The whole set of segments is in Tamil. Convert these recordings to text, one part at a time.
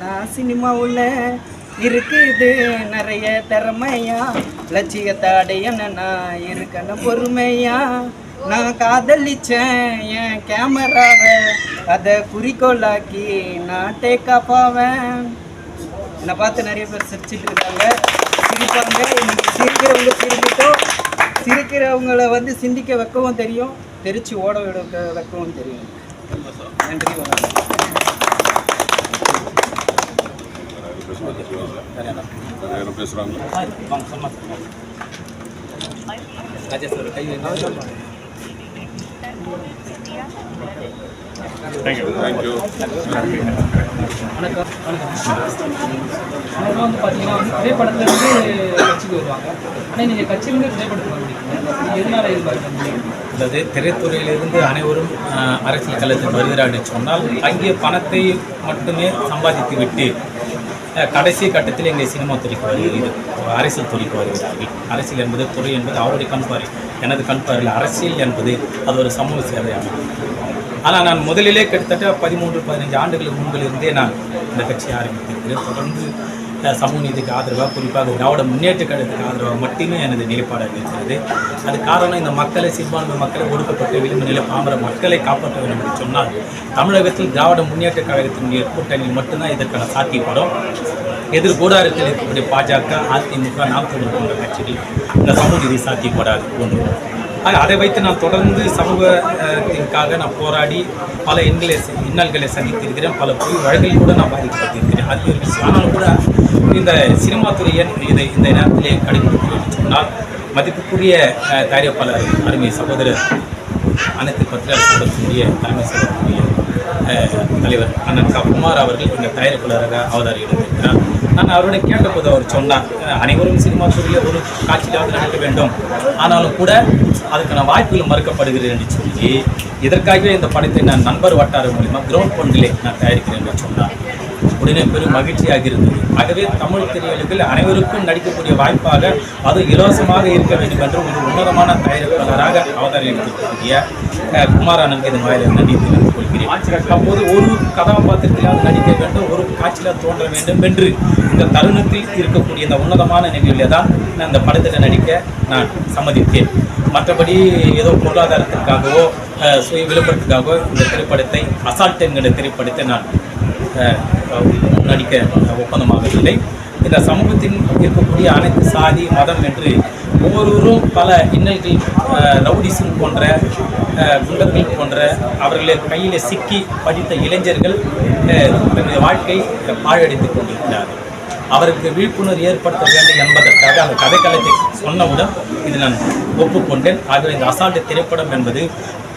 நான் சினிமாவுல இருக்குது நிறைய திறமையா? லட்சியத்தை அடையணும் நான் இருக்கணும் பொறுமையா. நான் காதலிச்சேன் என் கேமராவை அதை குறிக்கோளாக்கி நான் டேக் ஆஃப் ஆவேன். என்னை பார்த்து நிறைய பேர் சிரிச்சிட்டு இருக்காங்க. சிரிப்பாங்க. இன்னைக்கு சிரிக்கிறவங்க சிரிக்கட்டும். சிரிக்கிறவங்கள வந்து சிந்திக்க வைக்கவும் தெரியும். தெரிச்சு ஓட விட வைக்கவும் தெரியும். நன்றி வணக்கம். யாரும் பேசுகிறாங்க தேங்க்யூ வணக்கம் வணக்கம் அவங்க வந்து பார்த்தீங்கன்னா வந்து கட்சிக்கு வருவாங்க ஆனால் நீங்கள் கட்சியிலிருந்து திரைப்படத்துக்கு வந்துருக்கீங்க எதனால எதிர்பார்க்க அதாவது திரைத்துறையிலிருந்து அனைவரும் அரசியல் களத்தில் வருகிறார்கள் சொன்னால் அங்கே பணத்தை மட்டுமே சம்பாதித்து விட்டு கடைசி கட்டத்தில் எங்கள் சினிமா துறைக்கு வருகிறது. அரசியல் துறைக்கு வருகிறார்கள். அரசியல் என்பது துறை என்பது அவருடைய கண்பார்வை எனது கண்பார்வையில் அரசியல் என்பது அது ஒரு சமூக சேவையாகும். ஆனால் நான் முதலிலே கிட்டத்தட்ட பதிமூன்று பதினைஞ்சு ஆண்டுகளுக்கு முன்பிலிருந்தே நான் இந்த கட்சியை ஆரம்பித்திருக்கிறேன். தொடர்ந்து சமூக நீதிக்கு ஆதரவாக குறிப்பாக திராவிட முன்னேற்ற கழகத்துக்கு ஆதரவாக மட்டுமே எனது நிலைப்பாடாக இருக்கிறது அது காரணம் இந்த மக்களை சிறுபான்மை மக்களை ஒடுக்கப்பட்ட விளிம்பு நிலை பாமர மக்களை காப்பாற்ற வேண்டும் என்று சொன்னால் தமிழகத்தில் திராவிட முன்னேற்ற கழகத்தினுடைய கூட்டணியில் மட்டும்தான் இதற்கான சாத்தியப்படும். எதிர் கூடாரத்தில் இருக்கக்கூடிய பாஜக அதிமுக நாம் தமிழர் போன்ற கட்சிகள் இந்த சமூக நீதி சாத்தியப்படாது ஒன்று அதை வைத்து நான் தொடர்ந்து சமூகத்திற்காக நான் போராடி பல எண்களை இன்னல்களை சந்தித்திருக்கிறேன். பல பொய் வழக்கில் கூட நான் பாதிக்கப்பட்டிருக்கிறேன். அது ஒரு விஷயம். ஆனாலும் கூட இந்த சினிமா துறையை இதை இந்த நேரத்திலே கடைபிடிக்கிறேன் சொன்னால் மதிப்புக்குரிய தயாரிப்பாளர் அருமை சகோதரர் அனைத்து பத்திரிகைகளுடைய தலைமை சொல்லக்கூடிய தலைவர் அண்ணன் கா. குமார் அவர்கள் இந்த தயாரிப்பாளராக அவதாரி எடுத்திருக்கிறார். நான் அவருடைய கேட்டபோது அவர் சொன்னார் அனைவரும் சினிமா துறையில் ஒரு காட்சியிலாவது நடக்க வேண்டும். ஆனாலும் கூட அதுக்கான வாய்ப்புகள் மறுக்கப்படுகிறது என்று சொல்லி இதற்காகவே இந்த படத்தை நான் நண்பர் வட்டாரம் மூலிமா கிரவுண்ட் ஃபண்டிலே நான் தயாரிக்கிறேன் என்று சொன்னார். உடனே பெரும் மகிழ்ச்சியாக இருந்தது ஆகவே தமிழ் திரையுலகில் அனைவருக்கும் நடிக்கக்கூடிய வாய்ப்பாக அது இலவசமாக இருக்க வேண்டும் என்று ஒரு உன்னதமான தயாரிப்பாளராக அவதாரம் அஹ், குமாரானந்த் இது மாதிரி நன்றி தெரிவித்துக் கொள்கிறேன். அப்போது ஒரு கதாபாத்திரத்திலாவது நடிக்க வேண்டும் ஒரு காட்சியில் தோன்ற வேண்டும் என்று இந்த தருணத்தில் இருக்கக்கூடிய இந்த உன்னதமான நிகழ்வில் தான் நான் இந்த படத்தில் நடிக்க நான் சம்மதித்தேன். மற்றபடி ஏதோ பொருளாதாரத்திற்காகவோ சுய விளம்பரத்துக்காகவோ இந்த திரைப்படத்தை அசால்ட் என்கிற திரைப்படத்தை நான் நடிக்க ஒப்பந்தமாகவில்லை இந்த சமூகத்தில் இருக்கக்கூடிய அனைத்து சாதி மதம் என்று ஒவ்வொருவரும் பல இன்னல்கள் ரவுடிசம் போன்ற குண்டர்கள் போன்ற அவர்களை கையில் சிக்கி படித்த இளைஞர்கள் தன்னுடைய வாழ்க்கை பாழடைத்துக் கொண்டிருக்கிறார்கள். அவருக்கு விழிப்புணர்வு ஏற்படுத்த வேண்டும் என்பதற்காக அந்த கதைக்களத்தை சொன்னவுடன் இது நான் ஒப்புக்கொண்டேன். ஆகவே இந்த அசால்ட் திரைப்படம் என்பது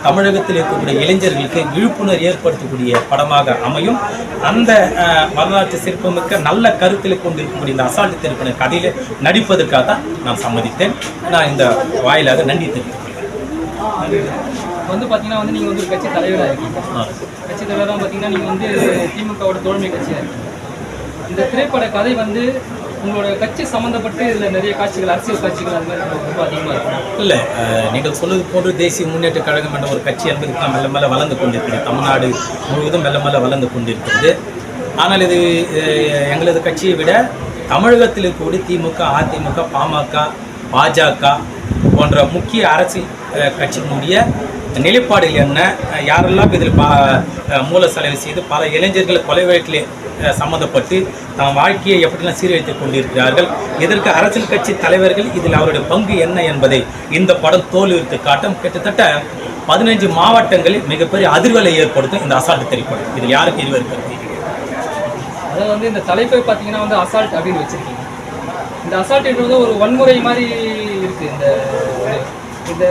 தமிழகத்தில் இருக்கக்கூடிய இளைஞர்களுக்கு விழிப்புணர்வு ஏற்படுத்தக்கூடிய படமாக அமையும். அந்த வரலாற்று சிற்பமிக்க நல்ல கருத்தில் கொண்டிருக்கக்கூடிய இந்த அசால்ட் திரைப்பட கதையில நடிப்பதற்காக தான் நான் சம்மதித்தேன். நான் இந்த வாயிலாக நன்றி தெரிவித்துக் வந்து பார்த்தீங்கன்னா வந்து நீங்கள் வந்து ஒரு கட்சி தலைவராக இருக்கீங்க. கொள்கிறேன். கட்சி தலைவராக பார்த்தீங்கன்னா நீங்கள் வந்து திமுகவோட தோழமை கட்சியாக இருக்கீங்க. இந்த திரைப்பட கதை வந்து உங்களோட கட்சி சம்மந்தப்பட்டு இதில் நிறைய காட்சிகள் அரசியல் காட்சிகள் அது மாதிரி ரொம்ப அதிகமாக இருக்கும்? இல்லை நீங்கள் சொல்வது போன்று தேசிய முன்னேற்ற கழகம் என்ற ஒரு கட்சி என்பது தான் மெல்ல மெல்ல வளர்ந்து கொண்டிருக்கிறது. தமிழ்நாடு முழுவதும் மெல்ல மெல்ல வளர்ந்து கொண்டிருக்கிறது. ஆனால் இது எங்களது கட்சியை விட தமிழகத்தில் இருக்கக்கூடிய திமுக அதிமுக பாமக பாஜக போன்ற முக்கிய அரசியல் கட்சியினுடைய நிலைப்பாடுகள் என்ன? யாரெல்லாம் இதில் பா மூல செலவு செய்து பல இளைஞர்கள் கொலை வழக்கிலே சம்மந்தப்பட்டு தம் வாழ்க்கையை எப்படிலாம் சீரழித்துக் கொண்டிருக்கிறார்கள்? இதற்கு அரசியல் கட்சி தலைவர்கள் இதில் அவருடைய பங்கு என்ன என்பதை இந்த படம் தோல்வித்து காட்டும். கிட்டத்தட்ட பதினைஞ்சு மாவட்டங்களில் மிகப்பெரிய அதிர்வலை ஏற்படுத்தும் இந்த அசால்ட் திரைப்படம். இதில் யாருக்கு இருவருக்கு அதாவது வந்து இந்த தலைப்பை பார்த்தீங்கன்னா வந்து அசால்ட் அப்படின்னு வச்சிருக்கீங்க. இந்த அசால்ட்ன்றது ஒரு வன்முறை மாதிரி இருக்குது இந்த இந்த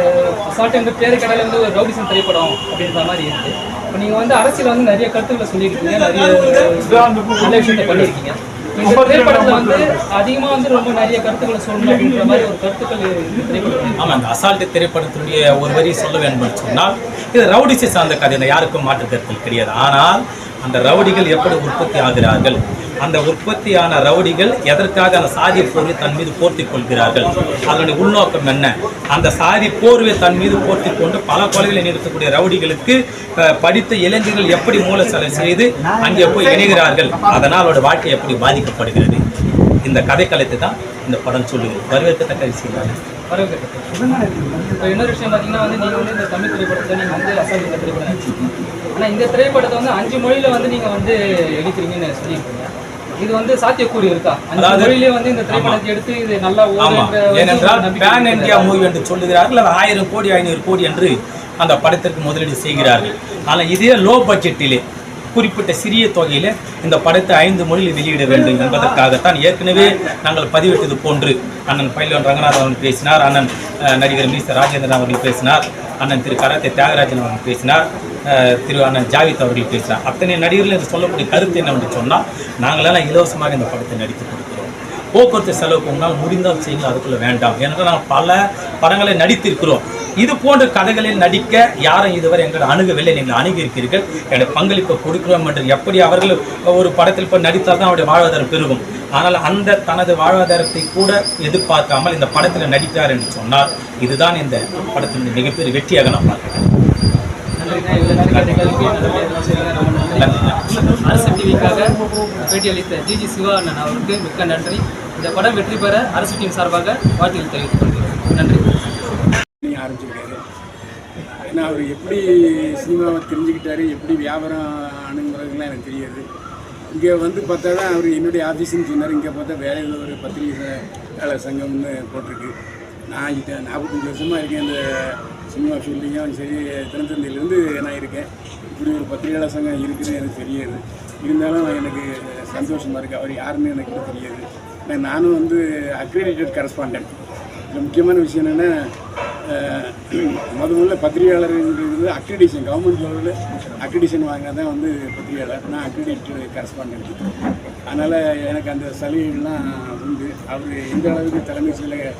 அசால்ட் என்ற பேரு கடையில் வந்து ஒரு ரவுடிசம் திரைப்படம் அப்படின்ற மாதிரி இருக்கு. இப்போ நீங்கள் வந்து அரசியல் வந்து நிறைய கருத்துக்களை சொல்லியிருக்கீங்க நிறைய நல்ல விஷயத்தை பண்ணியிருக்கீங்க இந்த திரைப்படத்தில் வந்து அதிகமாக வந்து ரொம்ப நிறைய கருத்துக்களை சொல்லணும் அப்படின்ற மாதிரி ஒரு கருத்துக்கள் திரைப்படம் ஆமாம் அந்த அசால்ட் திரைப்படத்தினுடைய ஒரு வரி சொல்ல வேண்டும் என்று சொன்னால் இது ரவுடிசை சார்ந்த கதை யாருக்கும் மாற்று கிடையாது. ஆனால் அந்த ரவுடிகள் எப்படி உற்பத்தி ஆகிறார்கள்? அந்த உற்பத்தியான ரவுடிகள் எதற்காக அந்த சாதி போர்வை தன் மீது போர்த்தி கொள்கிறார்கள்? அதனுடைய உள்நோக்கம் என்ன? அந்த சாதி போர்வை தன் மீது போர்த்தி கொண்டு பல கொலைகளை நிறுத்தக்கூடிய ரவுடிகளுக்கு படித்த இளைஞர்கள் எப்படி மூல செலவு செய்து அங்கே போய் இணைகிறார்கள்? அதனால் அவரோட வாழ்க்கை எப்படி பாதிக்கப்படுகிறது? இந்த கதைக்களத்தை தான் இந்த படம் சொல்லுகிறது. வரவேற்கத்தக்க விஷயம் தானே வரவேற்கத்தக்க இப்போ இன்னொரு விஷயம் பார்த்தீங்கன்னா வந்து நீங்கள் வந்து இந்த தமிழ் திரைப்படத்தை நீங்கள் வந்து அசாமி திரைப்படம் ஆனால் இந்த திரைப்படத்தை வந்து அஞ்சு மொழியில வந்து நீங்கள் வந்து எடுக்கிறீங்கன்னு சொல்லியிருக்கீங்க. இது வந்து சாத்தியக்கூறு இருக்கா? அதாவது- வந்து இந்த திரைப்படத்தை எடுத்து இது நல்லா ஏனென்றால் பேன். இந்தியா மூவி என்று சொல்லுகிறார்கள் அது ஆயிரம் கோடி ஐநூறு கோடி என்று அந்த படத்திற்கு முதலீடு செய்கிறார்கள். ஆனால் இதே லோ பட்ஜெட்டிலே குறிப்பிட்ட சிறிய தொகையிலே இந்த படத்தை ஐந்து மொழியில் வெளியிட வேண்டும் என்பதற்காகத்தான் ஏற்கனவே நாங்கள் பதிவிட்டது போன்று அண்ணன் பைலவன் ரங்கநாதன் அவர்கள் பேசினார் அண்ணன் நடிகர் மீச ராஜேந்திரன் அவர்கள் பேசினார் அண்ணன் திரு கரத்தை தியாகராஜன் அவர்கள் பேசினார். திருவான ஜாவித் அவர்கள் பேசுகிறார் அத்தனை நடிகர்கள் என்று சொல்லக்கூடிய கருத்து என்னவென்று சொன்னால் நாங்களெல்லாம் இலவசமாக இந்த படத்தை நடித்து கொடுக்குறோம். போக்குவரத்து செலவுக்கு உங்களால் முடிந்தால் செய்யுங்கள் அதுக்குள்ளே வேண்டாம். ஏன்னா நாங்கள் பல படங்களை நடித்திருக்கிறோம். இது போன்ற கதைகளில் நடிக்க யாரும் இதுவரை எங்களை அணுகவில்லை. நீங்கள் அணுகியிருக்கிறீர்கள். என்னுடைய பங்களிப்பை கொடுக்கிறோம் என்று எப்படி அவர்கள் ஒரு படத்தில் போய் நடித்தால் தான் அவருடைய வாழ்வாதாரம் பெருகும். ஆனால் அந்த தனது வாழ்வாதாரத்தை கூட எதிர்பார்க்காமல் இந்த படத்தில் நடித்தார் என்று சொன்னால் இதுதான் இந்த படத்தின் மிகப்பெரிய வெற்றியாக நான் பார்க்கிறேன். அரசு டிவிக்காக பேட்டியளித்த ஜிஜி சிவா அண்ணன் அவருக்கு மிக்க நன்றி இந்த படம் வெற்றி பெற அரசு டீம் சார்பாக வாழ்த்துக்கள் தெரிவித்துக் கொள்கிறேன் நன்றி ஆரம்பிச்சிருக்காரு ஏன்னா அவர் எப்படி சினிமாவை தெரிஞ்சுக்கிட்டாரு எப்படி வியாபாரம் அணுங்கிறதுலாம் எனக்கு தெரியாது இங்கே வந்து பார்த்தா தான் அவர் என்னுடைய ஆஃபீஸ்ன்னு சொன்னார் இங்கே பார்த்தா வேலையில் ஒரு பத்திரிகை வேலை சங்கம்னு போட்டிருக்கு நான் இதை நாற்பத்தஞ்சு வருஷமாக இருக்கேன் இந்த சினிமா ஃபீல்ட்லேயும் சரி தினத்தந்தியிலேருந்து நான் இருக்கேன். இப்படி ஒரு பத்திரிகையாளர் சங்கம் இருக்குதுன்னு எனக்கு தெரியாது. இருந்தாலும் எனக்கு சந்தோஷமாக இருக்குது அவர் யாருன்னு எனக்கு தெரியாது. ஏன்னா நானும் வந்து அக்ரிடேட்டட் கரஸ்பாண்டன்ட் இதில் முக்கியமான விஷயம் என்னென்னா முத முதல்ல பத்திரிகையாளர்ன்றது அக்ரிடேஷன் கவர்மெண்ட் லெவலில் அக்ரிடேஷன் வாங்கினா தான் வந்து பத்திரிகையாளர். நான் அக்ரிடேட்டட் கரஸ்பாண்டன்ட் அதனால் எனக்கு அந்த சலுகைகள்லாம் உண்டு. அவர் எந்த அளவுக்கு தலைமை செயலக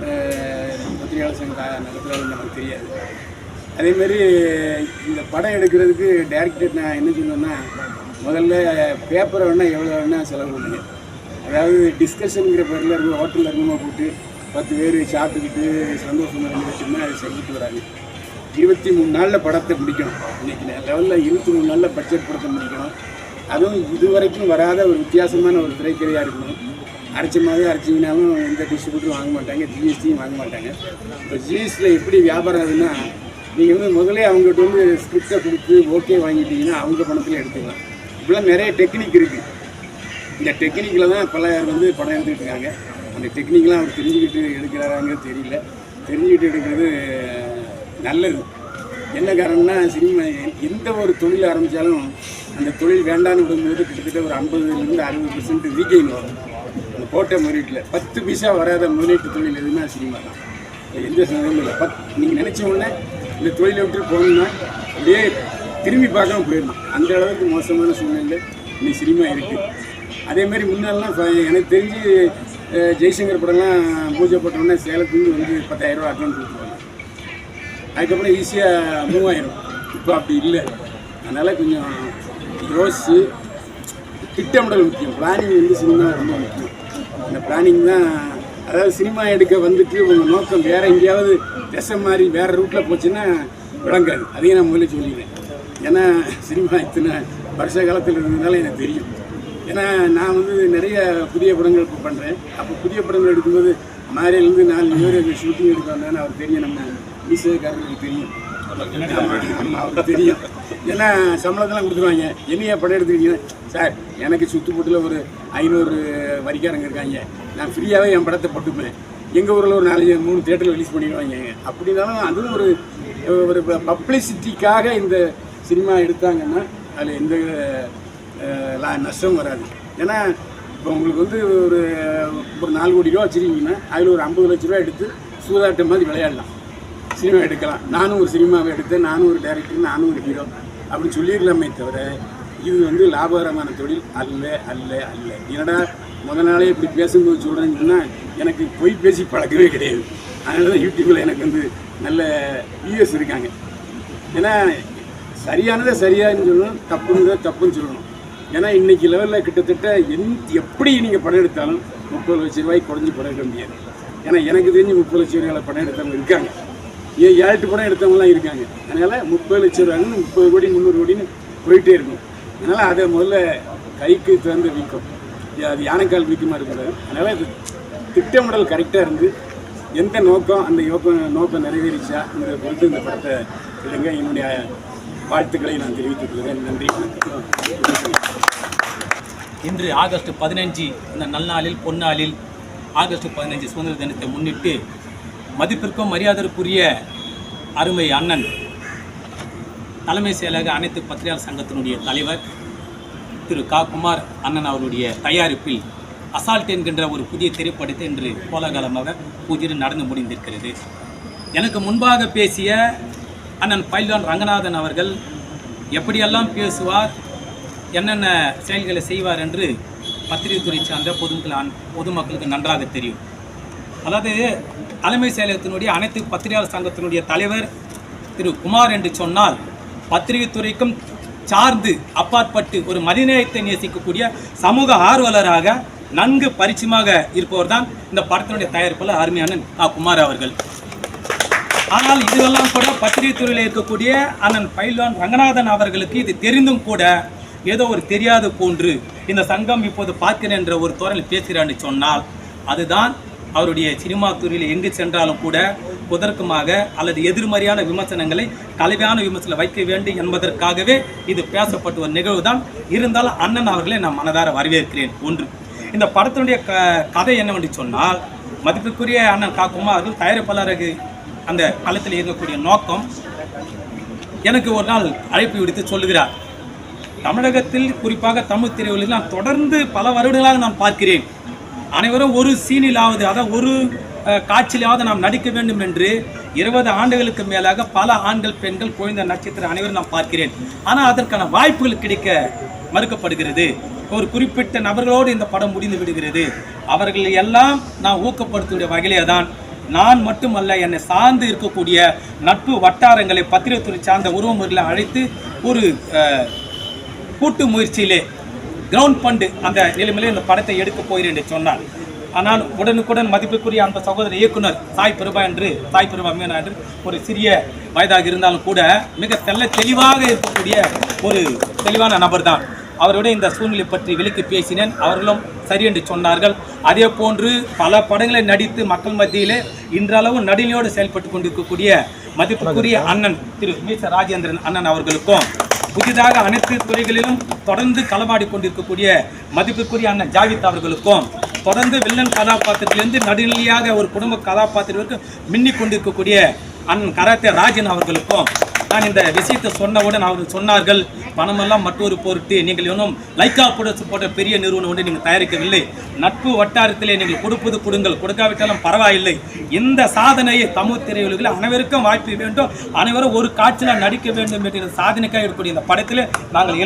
பத்திரிகையாளர் சங்க நடத்துகிறாருன்னு நமக்கு தெரியாது. அதேமாரி இந்த படம் எடுக்கிறதுக்கு டேரக்டர் நான் என்ன சொன்னேன்னா முதல்ல பேப்பரை வேணால் எவ்வளோ வேணால் செலவு பண்ணுங்க. அதாவது டிஸ்கஷனுங்கிற பேரில் இருக்கும் ஹோட்டலில் இருக்கணுமா போட்டு பத்து பேர் சாப்பிட்டுக்கிட்டு சந்தோஷமாக இருந்து அதை அது செஞ்சுட்டு வராங்க. இருபத்தி மூணு நாளில் படத்தை முடிக்கணும். இன்றைக்கி லெவலில் இருபத்தி மூணு நாளில் பட்ஜெட் படத்தை முடிக்கணும். அதுவும் இதுவரைக்கும் வராத ஒரு வித்தியாசமான ஒரு திரைக்கதையாக இருக்கணும். அரைச்ச மாதிரி அரைச்சிங்கனாலும் எந்த டிஸ்ட்ரிபியூட்டரும் வாங்க மாட்டாங்க ஜிஎஸ்டியும் வாங்க மாட்டாங்க. இப்போ ஜிஎஸ்டியில் எப்படி வியாபாரம் ஆகுதுன்னா நீங்கள் வந்து முதல்ல அவங்ககிட்ட வந்து ஸ்கிரிப்டை கொடுத்து ஓகே வாங்கிட்டீங்கன்னா அவங்க பணத்தில் எடுத்துக்கலாம். இப்படிலாம் நிறைய டெக்னிக் இருக்குது இந்த டெக்னிக்கில் தான் பல்லாயிரம் வந்து படம் எடுத்துக்கிட்டு இருக்காங்க. அந்த டெக்னிக்லாம் அவர் தெரிஞ்சுக்கிட்டு எடுக்கிறாராங்கிறது தெரியல. தெரிஞ்சுக்கிட்டு எடுக்கிறது நல்லது. என்ன காரணம்னா சினிமா எந்த ஒரு தொழில் ஆரம்பித்தாலும் அந்த தொழில் வேண்டான்னு விடும்போது கிட்டத்தட்ட ஒரு ஐம்பதுலேருந்து அறுபது பர்சன்ட் ரீகெயின் வரும். போட்ட முதலீட்டில் பத்து பைசா வராத முதலீட்டு தொழில் எதுவுமே சினிமா தான் எந்த சந்தேகமும் இல்லை. பத் நீங்கள் நினச்ச உடனே இந்த தொழிலை விட்டு போகணும்னா அப்படியே திரும்பி பார்க்காம போயிடணும். அந்த அளவுக்கு மோசமான சூழ்நிலையில் இன்னைக்கு சினிமா இருக்குது அதேமாரி மாதிரி எனக்கு தெரிஞ்சு ஜெய்சங்கர் படம்லாம் பூஜை போட்டோம்னா சேலத்துலேருந்து வந்து பத்தாயிரம் ரூபா அட்வான்ஸ் கொடுத்துருவாங்க. அதுக்கப்புறம் ஈஸியாக மூவாயிரம். இப்போ அப்படி இல்லை. அதனால் கொஞ்சம் யோசிச்சு திட்டமிடல் முக்கியம். பிளானிங் வந்து சினிமா ரொம்ப முக்கியம். அந்த பிளானிங் தான். அதாவது சினிமா எடுக்க வந்துட்டு உங்கள் நோக்கம் வேறு எங்கேயாவது திசை மாதிரி வேறு ரூட்டில் போச்சுன்னா விளங்காது. அதையும் நான் முதல்ல சொல்லிடுறேன். ஏன்னா சினிமா இத்தனை வருஷ காலத்தில் இருந்ததுனால எனக்கு தெரியும். ஏன்னா நான் வந்து நிறைய புதிய படங்கள் இப்போ பண்ணுறேன் அப்போ புதிய படங்கள் எடுக்கும்போது மாதிரிலேருந்து நாலு பேர் ஷூட்டிங் எடுக்க வந்தேன்னு அவர் தெரியும். நம்ம ஈஸ்வரக்காரருக்கு தெரியும். அவருக்கு தெரியும். ஏன்னா சம்பளத்தெல்லாம் கொடுத்துருவாங்க? என்னையா படம் எடுத்துக்கிட்டீங்க? சார் எனக்கு சுத்துப்பட்டில் ஒரு ஐநூறு வரிக்காரங்க இருக்காங்க. நான் ஃப்ரீயாகவே என் படத்தை போட்டுப்பேன். எங்கள் ஊரில் ஒரு நாலு மூணு தேட்டரில் ரிலீஸ் பண்ணிடுவாங்க. அப்படின்னாலும் அதுவும் ஒரு ஒரு பப்ளிசிட்டிக்காக இந்த சினிமா எடுத்தாங்கன்னா அதில் எந்த லா- நஷ்டம் வராது. ஏன்னா இப்போ உங்களுக்கு வந்து ஒரு ஒரு நாலு கோடி ரூபா வச்சுருக்கீங்கன்னா அதில் ஒரு ஐம்பது லட்ச ரூபா எடுத்து சூதாட்டம் மாதிரி விளையாடலாம். சினிமா எடுக்கலாம். நானும் ஒரு சினிமாவை எடுத்தேன். நானும் ஒரு டைரக்டர் நானும் ஒரு ஹீரோ அப்படின்னு சொல்லிடலாமே தவிர இது வந்து லாபகரமான தொழில் அல்ல அல்ல அல்ல. என்னடா முத நாளே இப்படி பேசும்போது சொல்கிறேன்னு சொன்னால் எனக்கு பொய் பேசி பழக்கமே கிடையாது. அதனால தான் யூடியூப்பில் எனக்கு வந்து நல்ல வியூஸ் இருக்காங்க. ஏன்னா சரியானதை சரியான்னு சொல்லணும் தப்புங்கிறத தப்புன்னு சொல்லணும். ஏன்னா இன்றைக்கி லெவலில் கிட்டத்தட்ட எந் எப்படி நீங்கள் படம் எடுத்தாலும் முப்பது லட்சம் ரூபாய்க்கு குறைஞ்சி படம் எடுக்க முடியாது. ஏன்னா எனக்கு தெரிஞ்சு முப்பது லட்சம் ரூபாயில் படம் எடுத்தவங்க இருக்காங்க. ஏ ஏழு படம் எடுத்தவங்களாம் இருக்காங்க. அதனால் முப்பது லட்சம் ரூபாங்கன்னு முப்பது கோடி முந்நூறு கோடின்னு போயிட்டே இருக்கும். அதனால் அதை முதல்ல கைக்கு தகுந்த வீக்கம். அது யானைக்கால் வீக்கமாக இருக்கக்கூடாது. அதனால் இது திட்டமிடல் கரெக்டாக இருந்து எந்த நோக்கம் அந்த யோகம் நோக்கம் நிறைவேறிச்சா இந்த பொறுத்து இந்த படத்தை எடுங்க. என்னுடைய வாழ்த்துக்களை நான் தெரிவித்துக் கொள்கிறேன். நன்றி இன்று ஆகஸ்ட் பதினஞ்சு இந்த நல்நாளில் பொன்னாளில் ஆகஸ்ட் பதினஞ்சு சுதந்திர தினத்தை முன்னிட்டு மதிப்பிற்கும் மரியாதைக்குரிய அருமை அண்ணன் தலைமை செயலக அனைத்து பத்திரிகையாளர் சங்கத்தினுடைய தலைவர் திரு. கா. குமார் அண்ணன் அவருடைய தயாரிப்பில் அசால்ட் என்கின்ற ஒரு புதிய திரைப்படத்தை இன்று கோலாகலமாக பூஜை நடந்து முடிந்திருக்கிறது. எனக்கு முன்பாக பேசிய அண்ணன் பைல்வான் ரங்கநாதன் அவர்கள் எப்படியெல்லாம் பேசுவார் என்னென்ன செயல்களை செய்வார் என்று பத்திரிகை துறை சார்ந்த பொதுமக்கள் பொதுமக்களுக்கு நன்றாக தெரியும். அதாவது தலைமை செயலகத்தினுடைய அனைத்து பத்திரிகையாளர் சங்கத்தினுடைய தலைவர் திரு குமார் என்று சொன்னால் பத்திரிகை துறைக்கும் சார்ந்து அப்பாற்பட்டு ஒரு மதிநேயத்தை நேசிக்கக்கூடிய சமூக ஆர்வலராக நன்கு பரிச்சயமாக இருப்பவர் தான் இந்த படத்தினுடைய தயாரிப்பில் அருமையான ஆ. குமார் அவர்கள் ஆனால் இதுவெல்லாம் கூட பத்திரிகை துறையில் இருக்கக்கூடிய அண்ணன் பைல்வான் ரங்கநாதன் அவர்களுக்கு இது தெரிந்தும் கூட ஏதோ ஒரு தெரியாத போன்று இந்த சங்கம் இப்போது பார்க்கிறேன் என்ற ஒரு தோரணில் பேசுகிறான்னு சொன்னால் அதுதான் அவருடைய சினிமா துறையில் எங்கு சென்றாலும் கூட புதற்குமாக அல்லது எதிர்மறையான விமர்சனங்களை கலவையான விமர்சனம் வைக்க வேண்டும் என்பதற்காகவே இது பேசப்பட்டு ஒரு நிகழ்வு தான். இருந்தாலும் அண்ணன் அவர்களை நான் மனதார வரவேற்கிறேன். ஒன்று இந்த படத்தினுடைய க கதை என்னவென்று சொன்னால் மதிப்புக்குரிய அண்ணன் காக்குமா அவர்கள் தயாரிப்பாளருக்கு அந்த களத்தில் இயங்கக்கூடிய நோக்கம் எனக்கு ஒரு நாள் அழைப்பு விடுத்து சொல்லுகிறார். தமிழகத்தில் குறிப்பாக தமிழ் திரையுலகில் நான் தொடர்ந்து பல வருடங்களாக நான் பார்க்கிறேன். அனைவரும் ஒரு சீனிலாவது அதாவது ஒரு காட்சியிலாவது நாம் நடிக்க வேண்டும் என்று இருபது ஆண்டுகளுக்கு மேலாக பல ஆண்கள் பெண்கள் குழந்தை நட்சத்திரம் அனைவரும் நான் பார்க்கிறேன். ஆனால் அதற்கான வாய்ப்புகள் கிடைக்க மறுக்கப்படுகிறது. ஒரு குறிப்பிட்ட நபர்களோடு இந்த படம் முடிந்து விடுகிறது. அவர்களை எல்லாம் நான் ஊக்கப்படுத்தக்கூடிய வகையிலே தான் நான் மட்டுமல்ல என்னை சார்ந்து இருக்கக்கூடிய நட்பு வட்டாரங்களை பத்திரிகைத்துறை சார்ந்த உறவுமுறைகளை அழைத்து ஒரு கூட்டு முயற்சியிலே கிரவுண்ட் பண்டு அந்த நிலைமையிலே இந்த படத்தை எடுக்க போகிறேன் என்று சொன்னார். ஆனால் உடனுக்குடன் மதிப்புக்குரிய அந்த சகோதர இயக்குனர் சாய் பிரபா என்று சாய் பிரபா மீனா என்று ஒரு சிறிய வயதாக இருந்தாலும் கூட மிக செல்ல தெளிவாக இருக்கக்கூடிய ஒரு தெளிவான நபர் தான் அவருடைய இந்த சூழ்நிலை பற்றி விலக்கி பேசினேன். அவர்களும் சரி என்று சொன்னார்கள். அதே போன்று பல படங்களை நடித்து மக்கள் மத்தியிலே இன்றளவு நடுநிலையோடு செயல்பட்டு கொண்டிருக்கக்கூடிய மதிப்புக்குரிய அண்ணன் திரு மீச ராஜேந்திரன் அண்ணன் அவர்களுக்கும் புதிதாக அனைத்து துறைகளிலும் தொடர்ந்து களமாடி கொண்டிருக்கக்கூடிய மதிப்புக்குரிய அண்ணன் ஜாவித் அவர்களுக்கும் தொடர்ந்து வில்லன் கதாபாத்திரத்திலிருந்து நடுநிலையாக ஒரு குடும்ப கதாபாத்திரத்திற்கு மின்னிக் கொண்டிருக்கக்கூடிய அண்ணன் கராத்தே ராஜன் அவர்களுக்கும் நான் இந்த விஷயத்தை சொன்னவுடன் அவர்கள் சொன்னார்கள். பணமெல்லாம் மற்றொரு பொருட்டு நீங்கள் இன்னும் லைக்கா புடஸ் போன்ற பெரிய நிறுவனம் ஒன்று நீங்கள் தயாரிக்கவில்லை. நட்பு வட்டாரத்திலே நீங்கள் கொடுப்பது கொடுங்கள். கொடுக்காவிட்டாலும் பரவாயில்லை. இந்த சாதனையை தமிழ் திரையுலகில் அனைவருக்கும் வாய்ப்பு வேண்டும். அனைவரும் ஒரு காட்சியில் நடிக்க வேண்டும் என்ற சாதனைக்காக இருக்கக்கூடிய இந்த படத்தில் நாங்கள் எ-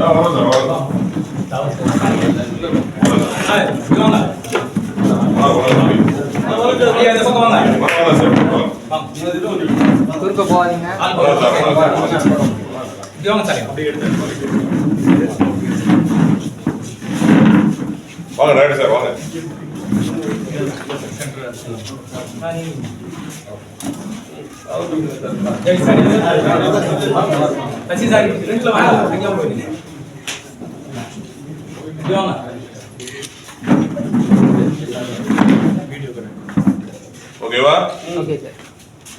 ஆ, வரோம் சார் வரோம் சார். ஆ, இங்க வாங்க. ஆ, வரோம் சார். ஐயா, இந்த பக்கம் வாங்க. வரோம் சார். வரோம். வாங்க. குறுக்க போகாதீங்க ஆள் வரோம் சார், வரோம் சார், போடுங்க. வரோம் சார். இங்க வாங்க ரைட்டு சார் வாங்க. சசி சார், ஃப்ரண்ட்ல வாங்க. போயிடுங்க. இங்க வாங்க. ஓகேவா ஓகே சார்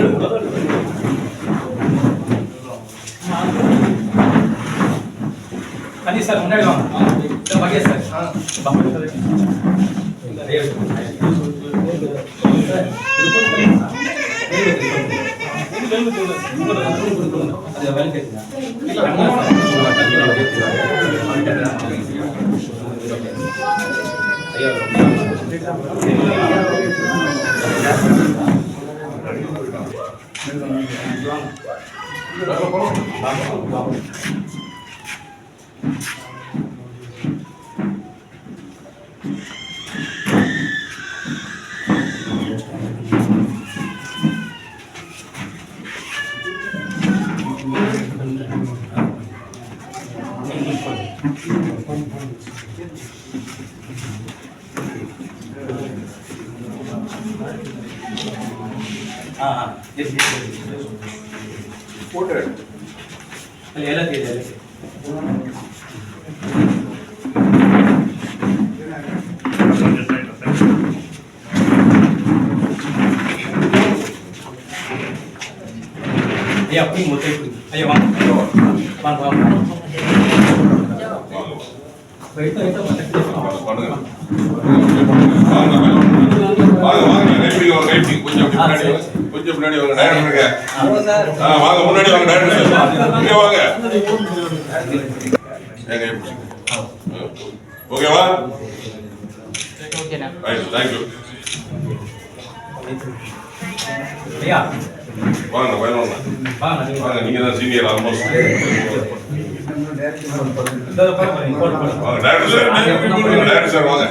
சார் ஆ, சரி. தவறு. ஐயா, கணேஷ் சார் முன்னாடி வாங்க இந்த மகேஷ் சார் வாங்க. இந்த ரேவதி. அது வேலை கேட்குதா ஆ ஆ எஸ் எஸ் போட்டு எல்லாத்தையும் எல்லாத்தையும் ஐயா அப்படி மொத்தம் இப்படி ஐயா வாங்க வாங்க வாங்க வாங்க வெயிட்டா வாங்க வாங்க வாங்க வாங்க கைப்பிடி கொஞ்சம் பின்னாடி கொஞ்சம் பின்னாடி வாங்க டைரக்டர் வாங்க முன்னாடி வாங்க டைரக்டர் சார் வாங்க ஓகேவா ஓகேண்ணா ரைட் தேங்க்யூ ஐயா வாங்க வேணும் வாங்க நீங்க தான் சீனியர் ஆல்மோஸ்ட் சார் வாங்க.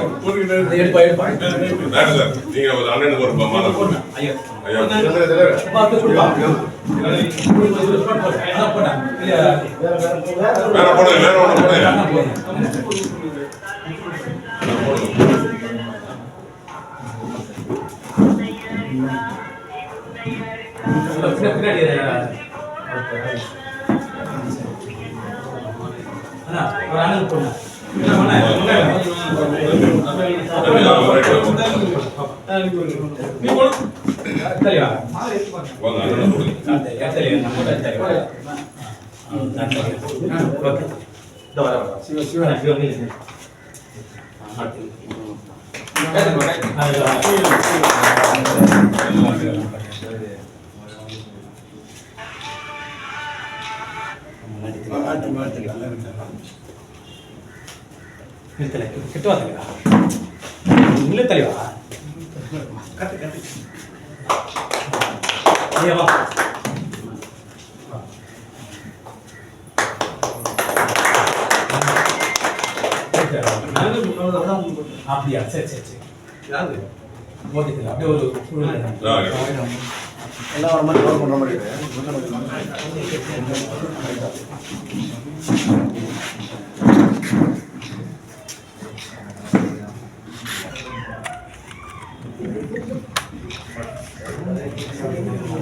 சார் நீங்க ஒரு அண்ணனுக்கு ஒரு மாலை போடுங்க. வேற போடுங்க வேற ஒன்று போடுங்க. ஓகே. இதோ வர வர. சிவ கிட்டவா தலைவா இல்ல தலைவா ஐயா வா. அப்படியா? சரி சரி சரி. ஓகே தலைவா அப்படியே ஒரு ஆ,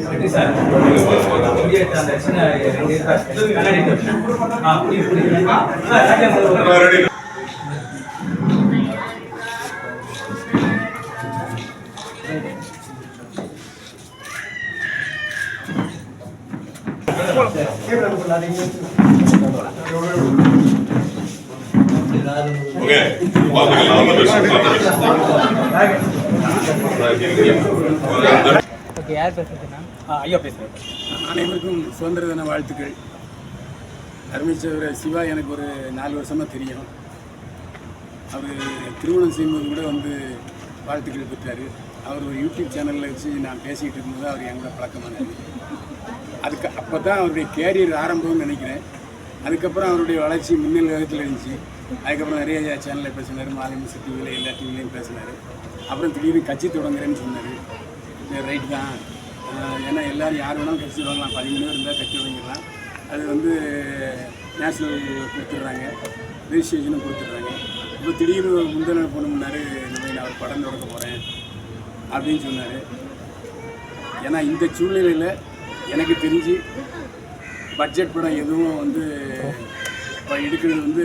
எப்படி சார் அப்படியே அந்த சின்ன ரெண்டு கண்ணாடி ஆ புரியுது புரியுது ஆ ராஜா சார் ஒரு- எல்லாம் ரெடி ஓகே ஓகே யார் பேசுறதுன்னா ஐயா பேசுகிறேன் அனைவருக்கும் சுதந்திர தின வாழ்த்துக்கள். அருமைச்சவர் சிவா எனக்கு ஒரு நாலு வருஷமாக தெரியும். அவர் திருமணம் செய்யும்போது கூட வந்து வாழ்த்துக்கள் பெற்றார். அவர் ஒரு யூடியூப் சேனலில் வச்சு நான் பேசிக்கிட்டு இருக்கும்போது அவர் எங்களோட பழக்கமானார். அதுக்கு அப்போ தான் அவருடைய கேரியர் ஆரம்பம்னு நினைக்கிறேன். அதுக்கப்புறம் அவருடைய வளர்ச்சி முன்னில் வேகத்தில் இருந்துச்சு. அதுக்கப்புறம் நிறைய சேனலில் பேசினார். மாலிமிச டிவியில் எல்லா டிவிலையும் பேசினார். அப்புறம் திடீர்னு கட்சி தொடங்குறேன்னு சொன்னார். ரைட் தான். ஏன்னா எல்லோரும் யார் வேணாலும் கட்சி வாங்கலாம் பதிமூணு பேர் இருந்தால் கட்சி தொடங்கிடலாம் அது வந்து நேஷ்னல் கொடுத்துட்றாங்க ரிஜிஸ்ட்ரேஷனும் கொடுத்துட்றாங்க. இப்போ திடீர்னு முந்தின போனோம்னாரு இந்த மாதிரி நான் ஒரு படம் தொடங்க போகிறேன் அப்படின்னு சொன்னார். ஏன்னா இந்த சூழ்நிலையில் எனக்கு தெரிஞ்சு பட்ஜெட் படம் எதுவும் வந்து இப்போ எடுக்கிறது வந்து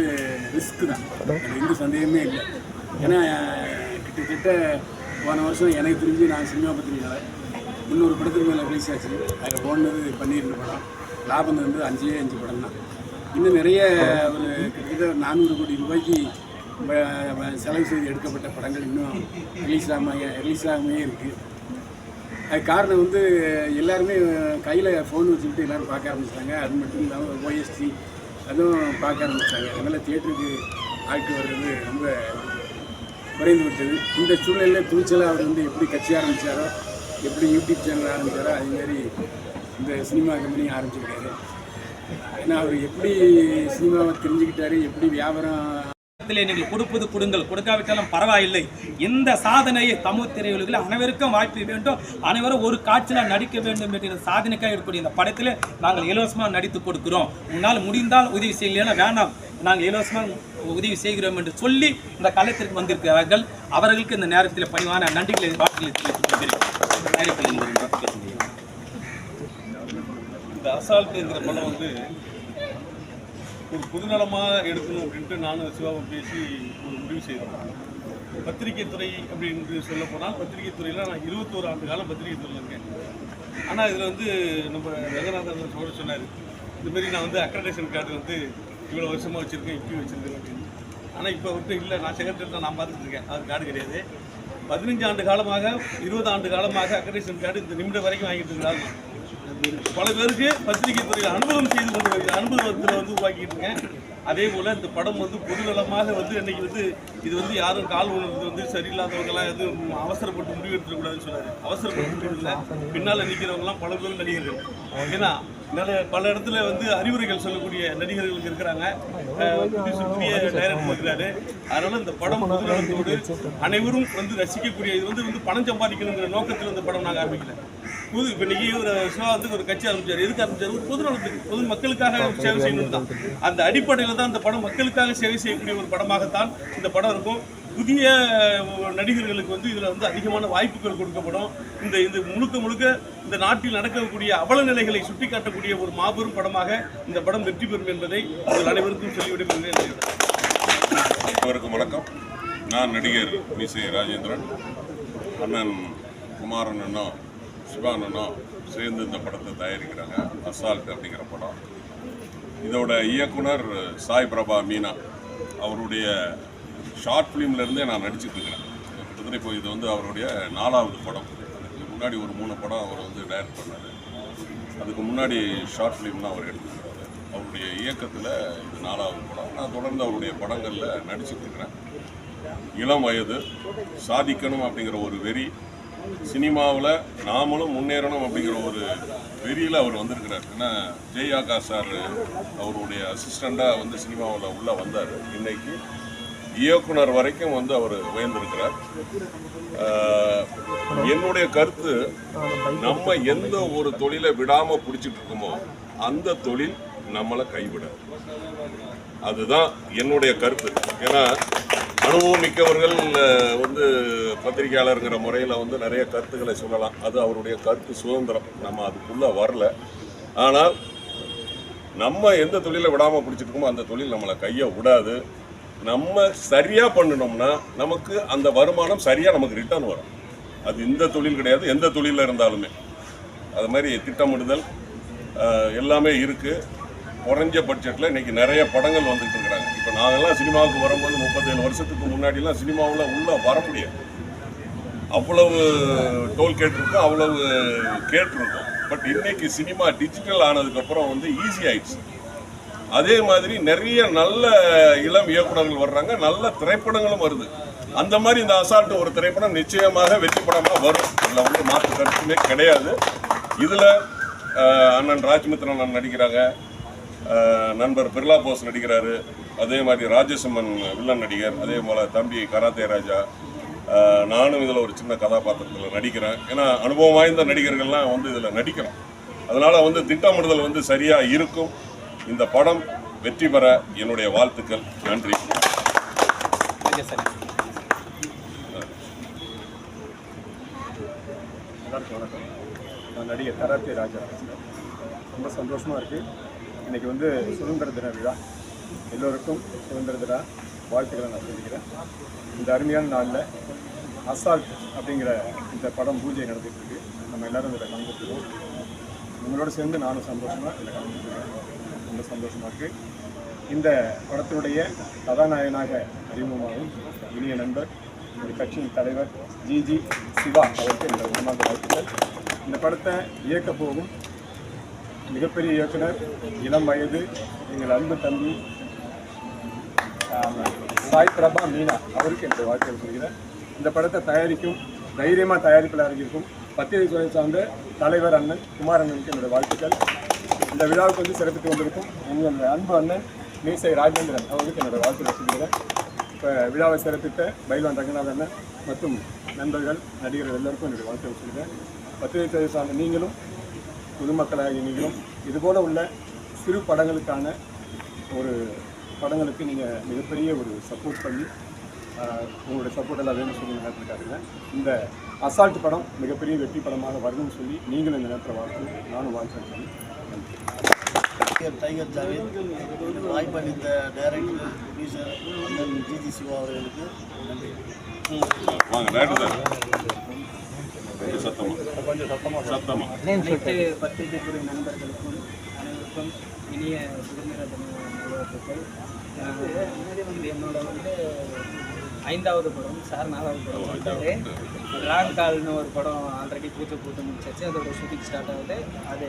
ரிஸ்க் தான். எனக்கு எந்த சந்தேகமே இல்லை. ஏன்னா கிட்டத்தட்ட போன வருஷம் எனக்கு தெரிஞ்சு நான் சினிமா பத்திரிகையாளர். முந்நூறு படத்துக்கு மேலே ரிலீஸ் ஆச்சு. அதில் ஓடுனது பன்னிரெண்டு படம். லாபம் வந்து அஞ்சே அஞ்சு படம் தான். இன்னும் நிறைய ஒரு கிட்டத்தட்ட நானூறு கோடி ரூபாய்க்கு செலவு செய்து எடுக்கப்பட்ட படங்கள் இன்னும் ரிலீஸ் ஆகாம ரிலீஸ் ஆகாமே இருக்குது அது காரணம் வந்து எல்லாருமே கையில் ஃபோன் வச்சுக்கிட்டு எல்லோரும் பார்க்க ஆரம்பிச்சிட்டாங்க. அது மட்டும் இல்லாமல் ஓஎஸ்டி அதுவும் பார்க்க ஆரம்பிச்சிட்டாங்க. அதனால் தியேட்டருக்கு ஆட்கள் வர்றது ரொம்ப குறைந்து விட்டது. இந்த சூழ்நிலையில் துணிச்சலாக அவர் வந்து எப்படி கட்சி ஆரம்பித்தாரோ எப்படி யூடியூப் சேனல் ஆரம்பித்தாரோ அதேமாரி இந்த சினிமா கம்பெனி ஆரம்பிச்சிருக்காரு. ஏன்னா அவர் எப்படி சினிமாவை தெரிஞ்சுக்கிட்டாரு எப்படி வியாபாரம் இடத்திலே நீங்கள் கொடுப்பது கொடுங்கள். கொடுக்காவிட்டாலும் பரவாயில்லை. இந்த சாதனையை தமிழ் திரையுலகில் அனைவருக்கும் வாய்ப்பு வேண்டும். அனைவரும் ஒரு காட்சியில் நடிக்க வேண்டும் என்ற சாதனைக்காக இருக்கக்கூடிய இந்த படத்தில் நாங்கள் இலவசமாக நடித்து கொடுக்கிறோம். உன்னால் முடிந்தால் உதவி செய்யலைன்னா வேண்டாம் நாங்கள் இலவசமாக உதவி செய்கிறோம் என்று சொல்லி இந்த களத்திற்கு வந்திருக்கிறார்கள். அவர்களுக்கு இந்த நேரத்தில் பணிவான நன்றிகளை வாழ்த்துக்களை தெரிவித்துக் கொள்கிறேன். இந்த நேரத்தில் இந்த படம் வந்து ஒரு பொதுநலமாக எடுக்கணும் அப்படின்ட்டு நானும் சிவாவும் பேசி ஒரு முடிவு செய்தோம். பத்திரிகை துறை அப்படின்னு சொல்ல போனால் பத்திரிகை துறையில் நான் இருபத்தோரு ஆண்டு காலம் பத்திரிகை துறையில் இருக்கேன். ஆனால் இதில் வந்து நம்ம ரங்கநாதன் சோழர் சொன்னார் இதுமாரி நான் வந்து அக்ரடேஷன் கார்டு வந்து இவ்வளோ வருஷமாக வச்சுருக்கேன் இப்படி வச்சுருக்கேன் அப்படின்னு. ஆனால் இப்போ விட்டு இல்லை நான் செக்ரட்டரி தான் நான் பார்த்துட்டு இருக்கேன். அது கார்டு கிடையாது. பதினஞ்சு ஆண்டு காலமாக இருபது ஆண்டு காலமாக அக்ரடேஷன் கார்டு இந்த நிமிடம் வரைக்கும் வாங்கிட்டு இருக்கிறாங்க பல பேருக்கு பத்திரிகை துறையில் அனுபவம் செய்து கொண்டு வருகிற அனுபவத்தில் வந்து உருவாக்கிட்டு இருக்கேன். அதே போல் இந்த படம் வந்து பொதுநலமாக வந்து இன்னைக்கு வந்து இது வந்து யாரும் கால் உணர்ந்து வந்து சரியில்லாதவங்களாம் எதுவும் அவசரப்பட்டு முடிவு எடுத்துக்கூடாதுன்னு சொன்னாரு. அவசரப்பட்டு முடிவு பின்னால் நிற்கிறவங்களாம் பல பேரும் நடிகர்கள். ஏன்னா நிறைய பல இடத்துல வந்து அறிவுரைகள் சொல்லக்கூடிய நடிகர்கள் இருக்கிறாங்க. புதுசு புதிய டைரக்டர் இருக்கிறாரு அதனால இந்த படம் பொதுநலத்தோடு அனைவரும் வந்து ரசிக்கக்கூடிய இது வந்து வந்து பணம் சம்பாதிக்கணுங்கிற நோக்கத்தில் இந்த படம் நாங்கள் ஆரம்பிக்கல. புது இப்போ இன்னைக்கு ஒரு சிவா வந்து ஒரு கட்சி ஆரம்பிச்சார். எதுக்கு ஆரம்பிச்சார்? ஒரு பொது நலத்துக்கு பொது மக்களுக்காக சேவை செய்யணும் தான். அந்த அடிப்படையில் தான் அந்த படம் மக்களுக்காக சேவை செய்யக்கூடிய ஒரு படமாகத்தான் இந்த படம் இருக்கும். புதிய நடிகர்களுக்கு வந்து இதில் வந்து அதிகமான வாய்ப்புகள் கொடுக்கப்படும். இந்த இது முழுக்க முழுக்க இந்த நாட்டில் நடக்கக்கூடிய அவல நிலைகளை சுட்டிக்காட்டக்கூடிய ஒரு மாபெரும் படமாக இந்த படம் வெற்றி பெறும் என்பதை உங்கள் அனைவருக்கும் சொல்லிவிட விரும்புகிறேன் அனைவருக்கும் வணக்கம். நான் நடிகர் மீசை ராஜேந்திரன். அண்ணன் குமாரன் அண்ணா சிவானனும் சேர்ந்து இந்த படத்தை தயாரிக்கிறாங்க அசால்ட் அப்படிங்கிற படம். இதோட இயக்குனர் சாய் பிரபா மீனா. அவருடைய ஷார்ட் ஃபிலிம்ல இருந்தே நான் நடிச்சிட்ருக்கிறேன் கிட்டத்தட்ட இப்போ இது வந்து அவருடைய நாலாவது படம். அதுக்கு முன்னாடி ஒரு மூணு படம் அவர் வந்து டைரக்ட் பண்ணார். அதுக்கு முன்னாடி ஷார்ட் ஃபிலிம்லாம் அவர் எடுத்துருக்கிறாரு. அவருடைய இயக்கத்தில் இது நாலாவது படம். நான் தொடர்ந்து அவருடைய படங்களில் நடிச்சிட்ருக்கிறேன் இளம் வயது சாதிக்கணும் அப்படிங்கிற ஒரு வெறி சினிமாவில் நாமளும் முன்னேறணும் அப்படிங்கிற ஒரு வெறியில் அவர் வந்திருக்கிறார். ஏன்னா ஜெய் ஆகாஷ் சார் அவருடைய அசிஸ்டண்ட்டாக வந்து சினிமாவில் உள்ளே வந்தார். இன்னைக்கு இயக்குனர் வரைக்கும் வந்து அவர் உயர்ந்திருக்கிறார். என்னுடைய கருத்து நம்ம எந்த ஒரு தொழிலை விடாமல் பிடிச்சிட்டு இருக்கோமோ அந்த தொழில் நம்மளை கைவிட அதுதான் என்னுடைய கருத்து. ஏன்னா அனுபவம் மிக்கவர்கள் வந்து பத்திரிகையாளருங்கிற முறையில் வந்து நிறைய கருத்துக்களை சொல்லலாம். அது அவருடைய கருத்து சுதந்திரம். நம்ம அதுக்குள்ளே வரல. ஆனால் நம்ம எந்த தொழிலை விடாமல் பிடிச்சிருக்கோமோ அந்த தொழில் நம்மளை கையை விடாது. நம்ம சரியாக பண்ணினோம்னா நமக்கு அந்த வருமானம் சரியாக நமக்கு ரிட்டர்ன் வரும். அது இந்த தொழில் கிடையாது எந்த தொழிலில் இருந்தாலுமே. அது மாதிரி திட்டமிடுதல் எல்லாமே இருக்குது குறைஞ்ச பட்ஜெட்டில் இன்றைக்கி நிறைய படங்கள் வந்துட்டு இருக்கிறாங்க. இப்போ நாங்கள்லாம் சினிமாவுக்கு வரும்போது முப்பத்தேழு வருஷத்துக்கு முன்னாடிலாம் சினிமாவில் உள்ளே வர முடியாது. அவ்வளவு டோல் கேட்டிருக்கோம் அவ்வளவு கேட்டிருக்கோம். பட் இன்னைக்கு சினிமா டிஜிட்டல் ஆனதுக்கப்புறம் வந்து ஈஸி ஆயிடுச்சு. அதே மாதிரி நிறைய நல்ல இளம் இயக்குனர்கள் வர்றாங்க நல்ல திரைப்படங்களும் வருது. அந்த மாதிரி இந்த அசால்ட் ஒரு திரைப்படம் நிச்சயமாக வெற்றி படமாக வரும். இதில் வந்து மாற்று கருத்துமே கிடையாது. இதில் அண்ணன் ராஜ்மித்ரன் அண்ணன் நடிக்கிறாங்க. நண்பர் பிர்லா போஸ் நடிக்கிறாரு. அதே மாதிரி ராஜசிம்மன் வில்லன் நடிகர் அதே போல் தம்பி கராத்தே ராஜா. நானும் இதில் ஒரு சின்ன கதாபாத்திரத்தில் நடிக்கிறேன். ஏன்னா அனுபவம் வாய்ந்த நடிகர்கள்லாம் வந்து இதில் நடிக்கிறோம் அதனால் வந்து திட்டமிடுதல் வந்து சரியாக இருக்கும். இந்த படம் வெற்றி பெற என்னுடைய வாழ்த்துக்கள். நன்றி. வணக்கம். நான் நடிகர் கராத்தே ராஜா ரொம்ப சந்தோஷமாக இருக்குது இன்றைக்கி வந்து சுதந்திர தின விழா. எல்லோருக்கும் சுதந்திர தின வாழ்த்துக்களை நான் சொல்லிக்கிறேன். இந்த அருமையான நாளில் அசால்ட் அப்படிங்கிற இந்த படம் பூஜை நடந்துகிட்டு இருக்கு நம்ம எல்லாரும் இதில் கலந்துட்டுருக்கோம் உங்களோட சேர்ந்து நானும் சந்தோஷமாக இதில் கலந்துட்டுருக்கேன் ரொம்ப சந்தோஷமாக இருக்குது இந்த படத்தினுடைய கதாநாயகனாக அறிமுகமாகும் இனிய நண்பர் ஒரு கட்சியின் தலைவர் ஜிஜி சிவா அவருக்கு இந்த உணவாக வாழ்த்துக்கள் இந்த படத்தை இயக்க போகும் மிகப்பெரிய இயக்குனர் இளம் வயது எங்கள் அன்பு தம்பி சாய் பிரபா மீனா. அவருக்கு என்னுடைய வாழ்க்கையை சொல்கிறேன். இந்த படத்தை தயாரிக்கும் தைரியமாக தயாரிப்பாளர் இருக்கும் பத்திரிகை துறை சார்ந்த தலைவர் அண்ணன் குமார் அண்ணனுக்கு என்னுடைய வாழ்த்துக்கள். இந்த விழாவுக்கு வந்து சிறப்பித்து கொண்டிருக்கும் எங்கள் அன்பு அண்ணன் மீசை ராஜேந்திரன் அவருக்கு என்னுடைய வாழ்த்துக்கள் சொல்கிறேன். இப்போ விழாவை சிறப்பித்த பைல்வான் ரங்கநாதன் அண்ணன் மற்றும் நண்பர்கள் நடிகர்கள் எல்லோருக்கும் என்னுடைய வாழ்த்துக்கள் சொல்கிறேன். பத்திரிகை துறை சார்ந்த நீங்களும் பொதுமக்களாகிய நீங்களும் இதுபோல உள்ள சிறு படங்களுக்கான ஒரு படங்களுக்கு நீங்கள் மிகப்பெரிய ஒரு சப்போர்ட் பண்ணி உங்களுடைய சப்போர்ட் எல்லாம் வேணும்னு சொல்லி காட்டுறேன் இந்த அசால்ட் படம் மிகப்பெரிய வெற்றி படமாக வரணும்னு சொல்லி நீங்களும் இந்த நேரத்தில் வாழ்த்து நானும் வாழ்த்துறேன் சொல்லி நன்றி. டைகர் ஜாவேத் வாய்ப்பளித்த டைரக்டர் ப்ரொடியூசர் ஜிஜி சிவா அவர்களுக்கு நன்றி. வாங்க சார் கொஞ்சம் சத்தமா? கொஞ்சம் சத்தமா? சத்தமா? அனைத்து பத்திரிகை துறை நண்பர்களுக்கும் அனைவருக்கும் இனிய சுதந்திர தின என்னோட வந்து ஐந்தாவது படம் சார் நாலாவது படம் வந்தாரு லாங் கால்னு ஒரு படம் ஆல்ரெடி பூத்து பூத்து முடிச்சாச்சு. அதோட ஷூட்டிங் ஸ்டார்ட் ஆகுது. அது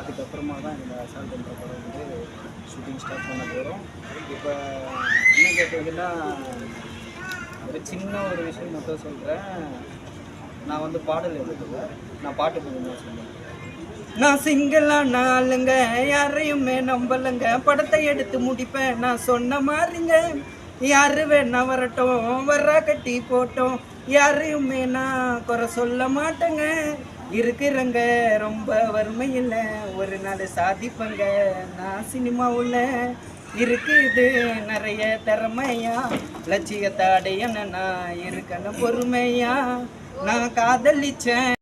அதுக்கப்புறமா தான் இந்த அசால்ட் என்ற படம் வந்து ஷூட்டிங் ஸ்டார்ட் பண்ண போகிறோம் இப்போ என்ன கேட்டதுன்னா ஒரு சின்ன ஒரு விஷயம் மட்டும் சொல்கிறேன் நான் வந்து பாடல் எழுதல நான் பாட்டு மூலமாக சொன்னேன் நான் சிங்கிளா நாளுங்க யாரையுமே நம்பலங்க. படத்தை எடுத்து முடிப்பேன். நான் சொன்ன மாதிரிங்க யாரு வேணா வரட்டும். வர்றா கட்டி போட்டோம். யாரையுமே நான் குறை சொல்ல மாட்டேங்க. இருக்கிறங்க ரொம்ப வறுமை இல்லை ஒரு நாள் சாதிப்பங்க. நான் சினிமாவுல இருக்குது நிறைய திறமையா. லட்சியத்தை அடையணும் நான் இருக்கணும் பொறுமையா. நான் காதலிச்சேன்